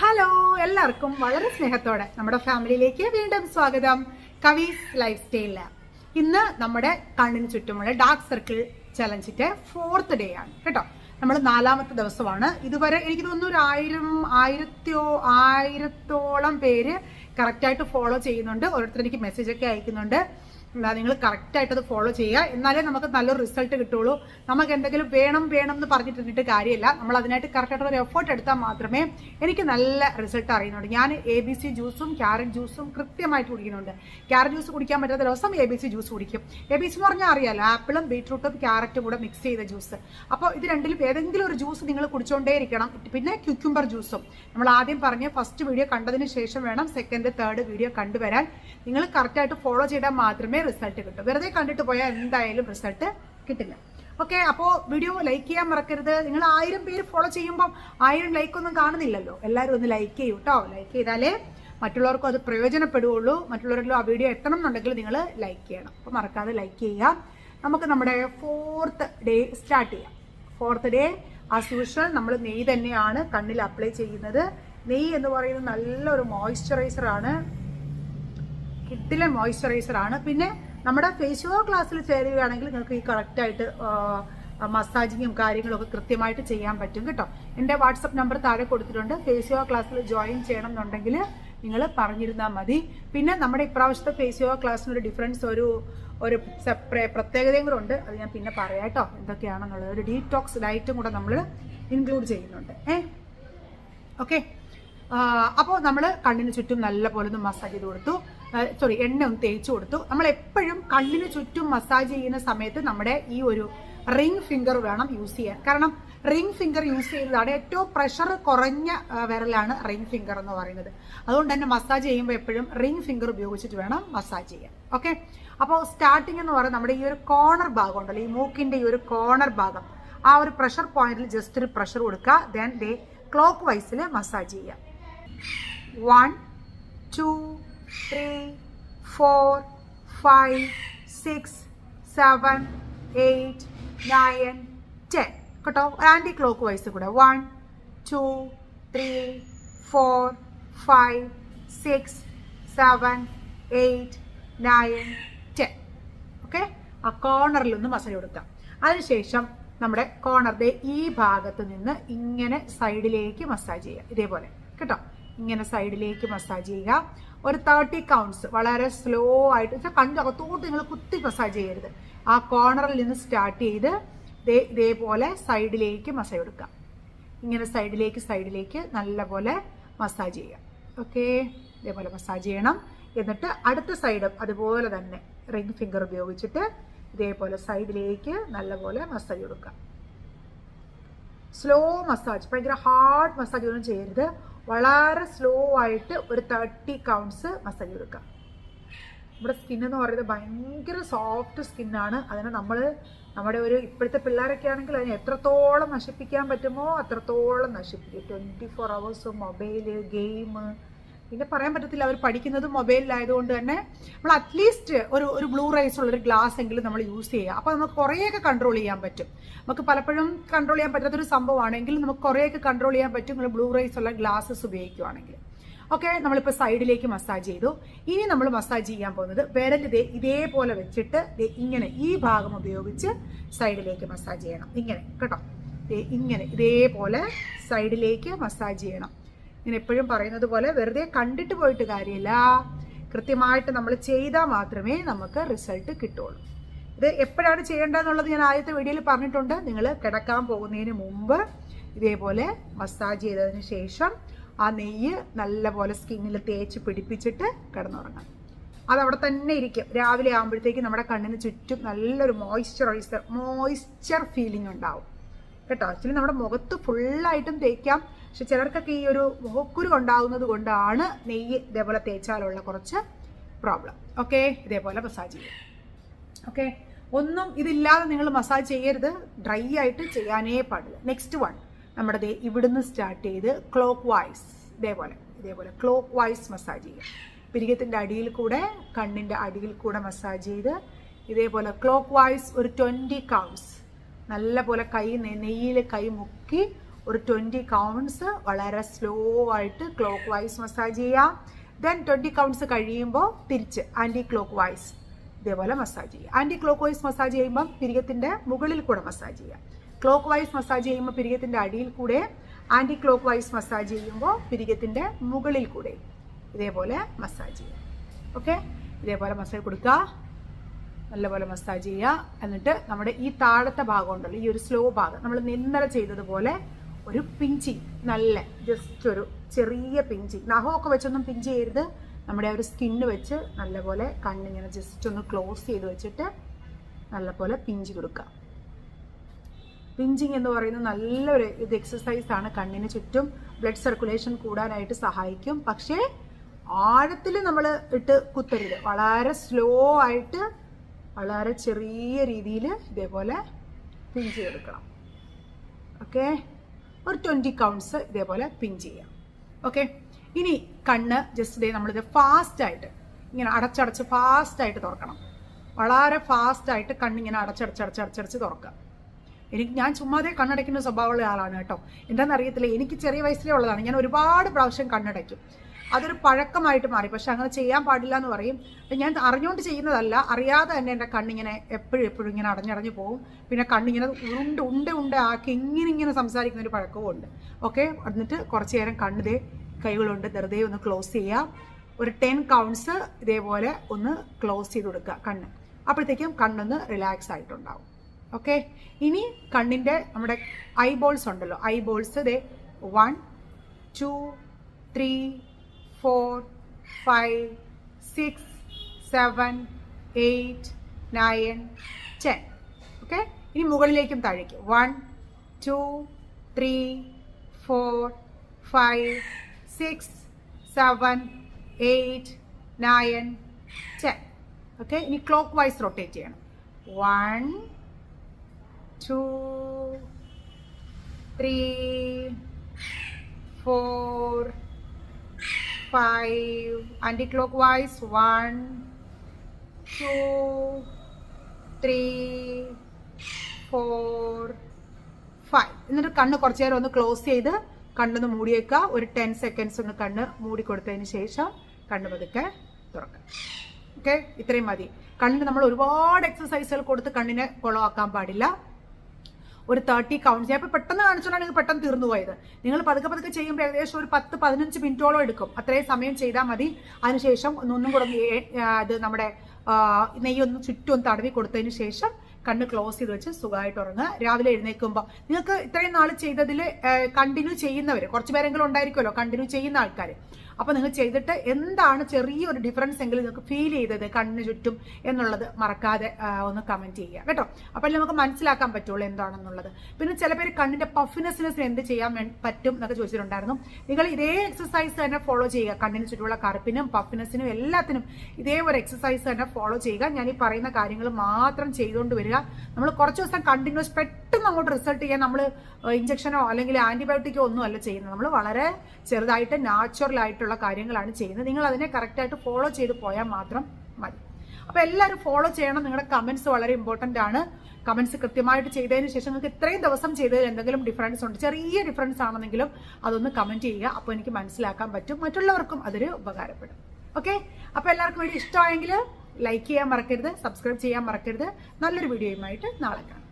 Hello എല്ലാവർക്കും വളരെ സ്നേഹത്തോടെ നമ്മുടെ ഫാമിലിയിലേക്ക് വീണ്ടും സ്വാഗതം. കവീസ് ലൈഫ് സ്റ്റൈലിൽ ഇന്ന് നമ്മുടെ കണ്ണിന് ചുറ്റുമുള്ള ഡാർക്ക് സർക്കിൾ ചലഞ്ചിന്റെ ഫോർത്ത് ഡേ ആണ്. കേട്ടോ? നമ്മൾ നാലാമത്തെ ദിവസമാണ്. ഇതുവരെ എനിക്ക് തോന്നുന്നു ഒരു ആയിരം ആയിരത്തിയോ ആയിരത്തോളം പേര് കറക്റ്റായിട്ട് ഫോളോ ചെയ്യുന്നുണ്ട്. ഓരോരുത്തർ എനിക്ക് മെസ്സേജ് ഒക്കെ അയക്കുന്നുണ്ട് നിങ്ങൾ കറക്റ്റായിട്ടത് അത് ഫോളോ ചെയ്യുക. എന്നാലേ നമുക്ക് നല്ലൊരു റിസൾട്ട് കിട്ടുള്ളൂ. നമുക്ക് എന്തെങ്കിലും വേണം വേണം എന്ന് പറഞ്ഞിട്ടിട്ട് കാര്യമില്ല. നമ്മൾ അതിനായിട്ട് കറക്റ്റായിട്ട് ഒരു എഫേർട്ട് എടുത്താൽ മാത്രമേ എനിക്ക് നല്ല റിസൾട്ട് അറിയുന്നുണ്ട് ഞാൻ എ ബി സി ജ്യൂസും ക്യാരറ്റ് ജ്യൂസും കൃത്യമായിട്ട് കുടിക്കുന്നുണ്ട്. ക്യാരറ്റ് ജ്യൂസ് കുടിക്കാൻ പറ്റാത്ത ദിവസം എ ബി സി ജ്യൂസ് കുടിക്കും. എ ബി സി എന്ന് പറഞ്ഞാൽ അറിയാലോ ആപ്പിളും ബീട്രൂട്ടും ക്യാരറ്റും കൂടെ മിക്സ് ചെയ്ത ജ്യൂസ് അപ്പോൾ ഇത് രണ്ടിലും ഏതെങ്കിലും ഒരു ജ്യൂസ് നിങ്ങൾ കുടിച്ചുകൊണ്ടേ ഇരിക്കണം. പിന്നെ ക്യുക്യുംബർ ജ്യൂസും നമ്മൾ ആദ്യം പറഞ്ഞ ഫസ്റ്റ് വീഡിയോ കണ്ടതിന് ശേഷം വേണം സെക്കൻഡ് തേർഡ് വീഡിയോ കണ്ടുവരാൻ. നിങ്ങൾ കറക്റ്റായിട്ട് ഫോളോ ചെയ്താൽ മാത്രമേ റിസൾട്ട് കിട്ടൂ. വെറുതെ കണ്ടിട്ട് പോയാൽ എന്തായാലും റിസൾട്ട് കിട്ടില്ല. ഓക്കെ അപ്പോൾ വീഡിയോ ലൈക്ക് ചെയ്യാൻ മറക്കരുത്. നിങ്ങൾ ആയിരം പേര് ഫോളോ ചെയ്യുമ്പോൾ ആയിരം ലൈക്ക് ഒന്നും കാണുന്നില്ലല്ലോ. എല്ലാവരും ഒന്ന് ലൈക്ക് ചെയ്യൂ കേട്ടോ ലൈക്ക് ചെയ്താലേ മറ്റുള്ളവർക്കും അത് പ്രയോജനപ്പെടുകയുള്ളൂ. മറ്റുള്ളവരിലും ആ വീഡിയോ എത്തണം എന്നുണ്ടെങ്കിൽ നിങ്ങൾ ലൈക്ക് ചെയ്യണം. അപ്പോൾ മറക്കാതെ ലൈക്ക് ചെയ്യുക. നമുക്ക് നമ്മുടെ ഫോർത്ത് ഡേ സ്റ്റാർട്ട് ചെയ്യാം. ഫോർത്ത് ഡേ ആസ് യൂഷ്വൽ നമ്മൾ നെയ് തന്നെയാണ് കണ്ണിൽ അപ്ലൈ ചെയ്യുന്നത്. നെയ് എന്ന് പറയുന്നത് നല്ലൊരു മോയ്സ്ചറൈസർ ആണ്. കിഡിലൻ മോയ്സ്ചറൈസർ ആണ്. പിന്നെ നമ്മുടെ വാഷ് ക്ലാസ്സിൽ ചേരുകയാണെങ്കിൽ നിങ്ങൾക്ക് ഈ കറക്റ്റായിട്ട് മസാജിങ്ങും കാര്യങ്ങളും ഒക്കെ കൃത്യമായിട്ട് ചെയ്യാൻ പറ്റും കേട്ടോ. എന്റെ വാട്സപ്പ് നമ്പർ താഴെ കൊടുത്തിട്ടുണ്ട്. ഫേസ് യോഗ ക്ലാസ്സിൽ ജോയിൻ ചെയ്യണം എന്നുണ്ടെങ്കിൽ നിങ്ങൾ പറഞ്ഞിരുന്നാൽ മതി. പിന്നെ നമ്മുടെ ഇപ്രാവശ്യത്തെ ഫേസ് യോഗ ക്ലാസ്സിന് ഒരു ഡിഫറൻസ് ഒരു ഒരു പ്രത്യേകതയും കൂടെ ഉണ്ട്. അത് ഞാൻ പിന്നെ പറയാം കേട്ടോ. എന്തൊക്കെയാണെന്നുള്ളത്. ഒരു ഡീറ്റോക്സ് ഡയറ്റും കൂടെ നമ്മൾ ഇൻക്ലൂഡ് ചെയ്യുന്നുണ്ട്. ഏ? ഓക്കെ. അപ്പോൾ നമ്മൾ കണ്ണിന് ചുറ്റും നല്ല പോലെ ഒന്ന് മസാജ് ചെയ്ത് കൊടുത്തു. സോറി എണ്ണ ഒന്ന് തേച്ച് കൊടുത്തു. നമ്മൾ എപ്പോഴും കണ്ണിന് ചുറ്റും മസാജ് ചെയ്യുന്ന സമയത്ത് നമ്മുടെ ഈ ഒരു റിംഗ് ഫിംഗർ വേണം യൂസ് ചെയ്യാൻ. കാരണം റിംഗ് ഫിംഗർ യൂസ് ചെയ്യുന്നതാണ് ഏറ്റവും പ്രഷർ കുറഞ്ഞ വിരലാണ് റിംഗ് ഫിംഗർ എന്ന് പറയുന്നത്. അതുകൊണ്ട് തന്നെ മസാജ് ചെയ്യുമ്പോൾ എപ്പോഴും റിംഗ് ഫിംഗർ ഉപയോഗിച്ചിട്ട് വേണം മസാജ് ചെയ്യാൻ. ഓക്കെ അപ്പോൾ സ്റ്റാർട്ടിംഗ് എന്ന് പറയുന്നത് നമ്മുടെ ഈ ഒരു കോർണർ ഭാഗം ഉണ്ടല്ലോ ഈ മൂക്കിന്റെ ഈ ഒരു കോർണർ ഭാഗം. ആ ഒരു പ്രഷർ പോയിന്റിൽ ജസ്റ്റ് ഒരു പ്രഷർ കൊടുക്കുക. ദെൻ ദേ ക്ലോക്ക് വൈസിൽ മസാജ് ചെയ്യുക one two three four five six seven eight nine ten കേട്ടോ? ആന്റി ക്ലോക്ക് വൈസ് കൂടെ. One two three four five six seven eight nine ten okay ആ കോർണറിൽ ഒന്ന് മസാജ് കൊടുക്കാം അതിനുശേഷം നമ്മുടെ കോർണറിന്റെ ഈ ഭാഗത്ത് നിന്ന് ഇങ്ങനെ സൈഡിലേക്ക് മസാജ് ചെയ്യുക. ഇതേപോലെ. കേട്ടോ? ഇങ്ങനെ സൈഡിലേക്ക് മസാജ് ചെയ്യുക. ഒരു തേർട്ടി കൗണ്ട്സ് വളരെ സ്ലോ ആയിട്ട് വെച്ചാൽ കണ്ടകത്തോട്ട് നിങ്ങൾ കുത്തി മസാജ് ചെയ്യരുത്. ആ കോർണറിൽ നിന്ന് സ്റ്റാർട്ട് ചെയ്ത് ഇതേപോലെ സൈഡിലേക്ക് മസാജ് കൊടുക്കുക ഇങ്ങനെ സൈഡിലേക്ക് സൈഡിലേക്ക് നല്ലപോലെ മസാജ് ചെയ്യാം. ഓക്കെ ഇതേപോലെ മസാജ് ചെയ്യണം. എന്നിട്ട് അടുത്ത സൈഡും അതുപോലെ തന്നെ റിംഗ് ഫിംഗർ ഉപയോഗിച്ചിട്ട് ഇതേപോലെ സൈഡിലേക്ക് നല്ലപോലെ മസാജ് കൊടുക്കുക സ്ലോ മസാജ് ഭയങ്കര ഹാർഡ് മസാജ് ഒന്നും ചെയ്യരുത്. വളരെ സ്ലോ ആയിട്ട് ഒരു തേർട്ടി കൗണ്ട്സ് മസാജ് കൊടുക്കുക നമ്മുടെ സ്കിൻ എന്ന് പറയുന്നത് ഭയങ്കര സോഫ്റ്റ് സ്കിന്നാണ് അതിനെ നമ്മൾ നമ്മുടെ ഒരു ഇപ്പോഴത്തെ പിള്ളേരൊക്കെ ആണെങ്കിൽ അതിനെ എത്രത്തോളം നശിപ്പിക്കാൻ പറ്റുമോ അത്രത്തോളം നശിപ്പിക്കും. Twenty four hours mobile game പിന്നെ പറയാൻ പറ്റത്തില്ല അവർ പഠിക്കുന്നത് മൊബൈലിലായതുകൊണ്ട് തന്നെ നമ്മൾ അറ്റ്ലീസ്റ്റ് ഒരു ഒരു ബ്ലൂ റൈസ് ഉള്ള ഒരു ഗ്ലാസ് എങ്കിലും നമ്മൾ യൂസ് ചെയ്യുക. അപ്പോൾ നമുക്ക് കുറേയൊക്കെ കൺട്രോൾ ചെയ്യാൻ പറ്റും. നമുക്ക് പലപ്പോഴും കൺട്രോൾ ചെയ്യാൻ പറ്റാത്തൊരു സംഭവമാണെങ്കിൽ നമുക്ക് കുറേയൊക്കെ കൺട്രോൾ ചെയ്യാൻ പറ്റും ബ്ലൂ റൈസ് ഉള്ള ഗ്ലാസ്സസ് ഉപയോഗിക്കുകയാണെങ്കിൽ ഓക്കെ നമ്മളിപ്പോൾ സൈഡിലേക്ക് മസാജ് ചെയ്തു. ഇനി നമ്മൾ മസാജ് ചെയ്യാൻ പോകുന്നത് വിരൽ ഇതേ ഇതേപോലെ വെച്ചിട്ട് ഇങ്ങനെ ഈ ഭാഗം ഉപയോഗിച്ച് സൈഡിലേക്ക് മസാജ് ചെയ്യണം. ഇങ്ങനെ കേട്ടോ? ഇങ്ങനെ ഇതേപോലെ സൈഡിലേക്ക് മസാജ് ചെയ്യണം. ഞാൻ എപ്പോഴും പറയുന്നത് പോലെ വെറുതെ കണ്ടിട്ട് പോയിട്ട് കാര്യമില്ല. കൃത്യമായിട്ട് നമ്മൾ ചെയ്താൽ മാത്രമേ നമുക്ക് റിസൾട്ട് കിട്ടുള്ളൂ. ഇത് എപ്പോഴാണ് ചെയ്യേണ്ടതെന്നുള്ളത് ഞാൻ ആദ്യത്തെ വീഡിയോയിൽ പറഞ്ഞിട്ടുണ്ട്. നിങ്ങൾ കിടക്കാൻ പോകുന്നതിന് മുമ്പ് ഇതേപോലെ മസാജ് ചെയ്തതിന് ശേഷം ആ നെയ്യ് നല്ലപോലെ സ്കിന്നിൽ തേച്ച് പിടിപ്പിച്ചിട്ട് കിടന്നുറങ്ങാം അതവിടെ തന്നെ ഇരിക്കും. രാവിലെ ആകുമ്പോഴത്തേക്ക് നമ്മുടെ കണ്ണിന് ചുറ്റും നല്ലൊരു മോയ്സ്ചറൈസർ മോയ്സ്ചർ ഫീലിംഗ് ഉണ്ടാവും. കേട്ടോ? ആക്ച്വലി നമ്മുടെ മുഖത്ത് ഫുള്ളായിട്ടും തേക്കാം. പക്ഷെ ചിലർക്കൊക്കെ ഈ ഒരു മുഖക്കുരു ഉണ്ടാകുന്നത് കൊണ്ടാണ് നെയ്യ് ഇതേപോലെ തേച്ചാലുള്ള കുറച്ച് പ്രോബ്ലം ഓക്കെ ഇതേപോലെ മസാജ് ചെയ്യുക ഓക്കെ ഒന്നും ഇതില്ലാതെ നിങ്ങൾ മസാജ് ചെയ്യരുത്. ഡ്രൈ ആയിട്ട് ചെയ്യാനേ പാടില്ല. നെക്സ്റ്റ് വൺ നമ്മുടെ ഇവിടുന്ന് സ്റ്റാർട്ട് ചെയ്ത് ക്ലോക്ക് വൈസ് ഇതേപോലെ. ഇതേപോലെ ക്ലോക്ക് വൈസ് മസാജ് ചെയ്യുക പിരികത്തിന്റെ അടിയിൽ കൂടെ കണ്ണിന്റെ അടിയിൽ കൂടെ മസാജ് ചെയ്ത് ഇതേപോലെ ക്ലോക്ക് വൈസ് ഒരു ട്വന്റി കൗണ്ട്സ് നല്ല പോലെ കൈ നെയ്യിൽ കൈ മുക്കി ഒരു ട്വന്റി കൗണ്ട്സ് വളരെ സ്ലോ ആയിട്ട് ക്ലോക്ക് വൈസ് മസാജ് ചെയ്യാം. ദെൻ ട്വന്റി കൗണ്ട്സ് കഴിയുമ്പോൾ തിരിച്ച് ആന്റി ക്ലോക്ക് വൈസ് ഇതേപോലെ മസാജ് ചെയ്യുക ആന്റി ക്ലോക്ക് വൈസ് മസാജ് ചെയ്യുമ്പം പിരികത്തിന്റെ മുകളിൽ കൂടെ മസാജ് ചെയ്യുക ക്ലോക്ക് വൈസ് മസാജ് ചെയ്യുമ്പോൾ പിരികത്തിന്റെ അടിയിൽ കൂടെ ആന്റി ക്ലോക്ക് വൈസ് മസാജ് ചെയ്യുമ്പോൾ പിരികത്തിന്റെ മുകളിൽ കൂടെ ഇതേപോലെ മസാജ് ചെയ്യുക ഓക്കെ ഇതേപോലെ മസാജ് കൊടുക്കുക. നല്ലപോലെ മസാജ് ചെയ്യുക എന്നിട്ട് നമ്മുടെ ഈ താഴത്തെ ഭാഗം ഉണ്ടല്ലോ ഈ ഒരു സ്ലോ ഭാഗം നമ്മൾ ഇന്നലെ ചെയ്തതുപോലെ ഒരു പിഞ്ചി നല്ല ജസ്റ്റ് ഒരു ചെറിയ പിഞ്ചി. നഖമൊക്കെ വെച്ചൊന്നും പിഞ്ചി ചെയ്യരുത്. നമ്മുടെ ആ ഒരു സ്കിന്ന് വെച്ച് നല്ലപോലെ കണ്ണിങ്ങനെ ജസ്റ്റ് ഒന്ന് ക്ലോസ് ചെയ്ത് വെച്ചിട്ട് നല്ലപോലെ പിഞ്ചി കൊടുക്കുക. പിഞ്ചിങ് എന്ന് പറയുന്നത് നല്ലൊരു ഇത് എക്സസൈസ് ആണ്. കണ്ണിന് ചുറ്റും ബ്ലഡ് സർക്കുലേഷൻ കൂടാനായിട്ട് സഹായിക്കും. പക്ഷേ ആഴത്തിൽ നമ്മൾ ഇട്ട് കുത്തരുത്. വളരെ സ്ലോ ആയിട്ട് വളരെ ചെറിയ രീതിയിൽ ഇതേപോലെ പിഞ്ചി എടുക്കണം ഓക്കെ ഒരു ട്വന്റി കൗണ്ട്സ് ഇതേപോലെ പിൻ ചെയ്യാം. ഓക്കെ ഇനി കണ്ണ് ജസ്റ്റ് ഇതേ നമ്മളിത് ഫാസ്റ്റായിട്ട് ഇങ്ങനെ അടച്ചടച്ച് ഫാസ്റ്റായിട്ട് തുറക്കണം. വളരെ ഫാസ്റ്റായിട്ട് കണ്ണിങ്ങനെ അടച്ചടച്ച് അടച്ചടച്ചടച്ച് തുറക്കുക. എനിക്ക് ഞാൻ ചുമ്മാതെ കണ്ണടയ്ക്കുന്ന സ്വഭാവമുള്ള ആളാണ് കേട്ടോ. എന്താണെന്ന് അറിയത്തില്ല എനിക്ക് ചെറിയ വയസ്സിലേ ഉള്ളതാണ്. ഞാൻ ഒരുപാട് പ്രാവശ്യം കണ്ണടയ്ക്കും. അതൊരു പഴക്കമായിട്ട് മാറി. പക്ഷെ അങ്ങനെ ചെയ്യാൻ പാടില്ല എന്ന് പറയും ഞാൻ അറിഞ്ഞുകൊണ്ട് ചെയ്യുന്നതല്ല. അറിയാതെ തന്നെ എന്റെ കണ്ണിങ്ങനെ എപ്പോഴും എപ്പോഴും ഇങ്ങനെ അടഞ്ഞടഞ്ഞു പോകും. പിന്നെ കണ്ണിങ്ങനെ ഉരുണ്ട് ഉണ്ട ഉണ്ട ആക്കി ഇങ്ങനെ ഇങ്ങനെ സംസാരിക്കുന്ന ഒരു പഴക്കവും ഉണ്ട്. ഓക്കെ? എന്നിട്ട് കുറച്ച് നേരം കണ്ണിതേ കൈകളുണ്ട്. വെറുതെ ഒന്ന് ക്ലോസ് ചെയ്യുക ഒരു ടെൻ കൗണ്ട്സ് ഇതേപോലെ ഒന്ന് ക്ലോസ് ചെയ്ത് കൊടുക്കുക കണ്ണ്. അപ്പോഴത്തേക്കും കണ്ണൊന്ന് റിലാക്സ് ആയിട്ടുണ്ടാവും. ഓക്കെ ഇനി കണ്ണിന്റെ നമ്മുടെ ഐ ബോൾസ് ഉണ്ടല്ലോ. ഐ ബോൾസ് ഇതേ one two three four five six seven eight nine ten okay ഇനി മുകളിലേക്കും താഴേക്ക്. One two three four five six seven eight nine ten okay ഇനി ക്ലോക്ക് വൈസ് റൊട്ടേറ്റ് ചെയ്യണം. One two three, four, five. Anti-clockwise one two three four five എന്നിട്ട് കണ്ണ് കുറച്ച് നേരം ഒന്ന് ക്ലോസ് ചെയ്ത് കണ്ണൊന്ന് മൂടിയേക്കുക. ഒരു ടെൻ സെക്കൻഡ്സ് ഒന്ന് കണ്ണ് മൂടി കൊടുത്തതിന് ശേഷം കണ്ണ് പതുക്കെ തുറക്കുക. ഓക്കെ ഇത്രയും മതി. കണ്ണിന് നമ്മൾ ഒരുപാട് എക്സസൈസുകൾ കൊടുത്ത് കണ്ണിനെ കുളമാക്കാൻ പാടില്ല. ഒരു തേർട്ടി കൗണ്ട് ഞാൻ പെട്ടെന്ന് കാണിച്ചുകൊണ്ടാണ് പെട്ടെന്ന് തീർന്നു പോയത്. നിങ്ങൾ പതുക്കെ പതുക്കെ ചെയ്യുമ്പോൾ ഏകദേശം ഒരു പത്ത് പതിനഞ്ച് മിനിറ്റോളം എടുക്കും. അത്രയും സമയം ചെയ്താൽ മതി. അതിനുശേഷം ഒന്നും കൂടെ അത് നമ്മുടെ നെയ്യൊന്ന് ചുറ്റും തടവി കൊടുത്തതിന് ശേഷം കണ്ണ് ക്ലോസ് ചെയ്ത് വെച്ച് സുഖമായിട്ട് ഉറങ്ങുക. രാവിലെ എഴുന്നേൽക്കുമ്പോൾ നിങ്ങൾക്ക് ഇത്രയും നാൾ ചെയ്തതിൽ കണ്ടിന്യൂ ചെയ്യുന്നവർ കുറച്ച് പേരെങ്കിലും ഉണ്ടായിരിക്കുമല്ലോ കണ്ടിന്യൂ ചെയ്യുന്ന ആൾക്കാർ അപ്പോൾ നിങ്ങൾ ചെയ്തിട്ട് എന്താണ് ചെറിയൊരു ഡിഫറൻസ് എങ്കിലും നിങ്ങൾക്ക് ഫീൽ ചെയ്തത് കണ്ണിന് ചുറ്റും എന്നുള്ളത് മറക്കാതെ ഒന്ന് കമന്റ് ചെയ്യുക. കേട്ടോ? അപ്പോൾ നമുക്ക് മനസ്സിലാക്കാൻ പറ്റുള്ളൂ എന്താണെന്നുള്ളത്. പിന്നെ ചില പേര് കണ്ണിന്റെ പഫിനെസ്സിനെസ്സിന് എന്ത് ചെയ്യാൻ പറ്റും എന്നൊക്കെ ചോദിച്ചിട്ടുണ്ടായിരുന്നു. നിങ്ങൾ ഇതേ എക്സസൈസ് തന്നെ ഫോളോ ചെയ്യുക. കണ്ണിന് ചുറ്റുമുള്ള കറുപ്പിനും പഫിനെസ്സിനും എല്ലാത്തിനും ഇതേ ഒരു എക്സസൈസ് തന്നെ ഫോളോ ചെയ്യുക. ഞാൻ ഈ പറയുന്ന കാര്യങ്ങൾ മാത്രം ചെയ്തുകൊണ്ട് വരിക. നമ്മൾ കുറച്ച് ദിവസം കണ്ടിന്യൂസ് പെട്ടെന്ന് അങ്ങോട്ട് റിസൾട്ട് ചെയ്യാൻ നമ്മൾ ഇഞ്ചക്ഷനോ അല്ലെങ്കിൽ ആന്റിബയോട്ടിക്കോ ഒന്നും അല്ല ചെയ്യുന്നത്. നമ്മൾ വളരെ ചെറുതായിട്ട് നാച്ചുറൽ ആയിട്ടുള്ള കാര്യങ്ങളാണ് ചെയ്യുന്നത്. നിങ്ങൾ അതിനെ കറക്റ്റായിട്ട് ഫോളോ ചെയ്ത് പോയാൽ മാത്രം മതി. അപ്പോൾ എല്ലാവരും ഫോളോ ചെയ്യണം. നിങ്ങളുടെ കമൻസ് വളരെ ഇമ്പോർട്ടന്റ് ആണ്. കമൻസ് കൃത്യമായിട്ട് ചെയ്തതിന് ശേഷം നിങ്ങൾക്ക് ഇത്രയും ദിവസം ചെയ്തതിൽ എന്തെങ്കിലും ഡിഫറൻസ് ഉണ്ട് ചെറിയ ഡിഫറൻസ് ആണെന്നെങ്കിലും അതൊന്ന് കമന്റ് ചെയ്യുക. അപ്പോൾ എനിക്ക് മനസ്സിലാക്കാൻ പറ്റും. മറ്റുള്ളവർക്കും അതൊരു ഉപകാരപ്പെടും. ഓക്കെ അപ്പോൾ എല്ലാവർക്കും വേണ്ടി ഇഷ്ടമായെങ്കിൽ ലൈക്ക് ചെയ്യാൻ മറക്കരുത് സബ്സ്ക്രൈബ് ചെയ്യാൻ മറക്കരുത്. നല്ലൊരു വീഡിയോയുമായിട്ട് നാളെ കാണാം.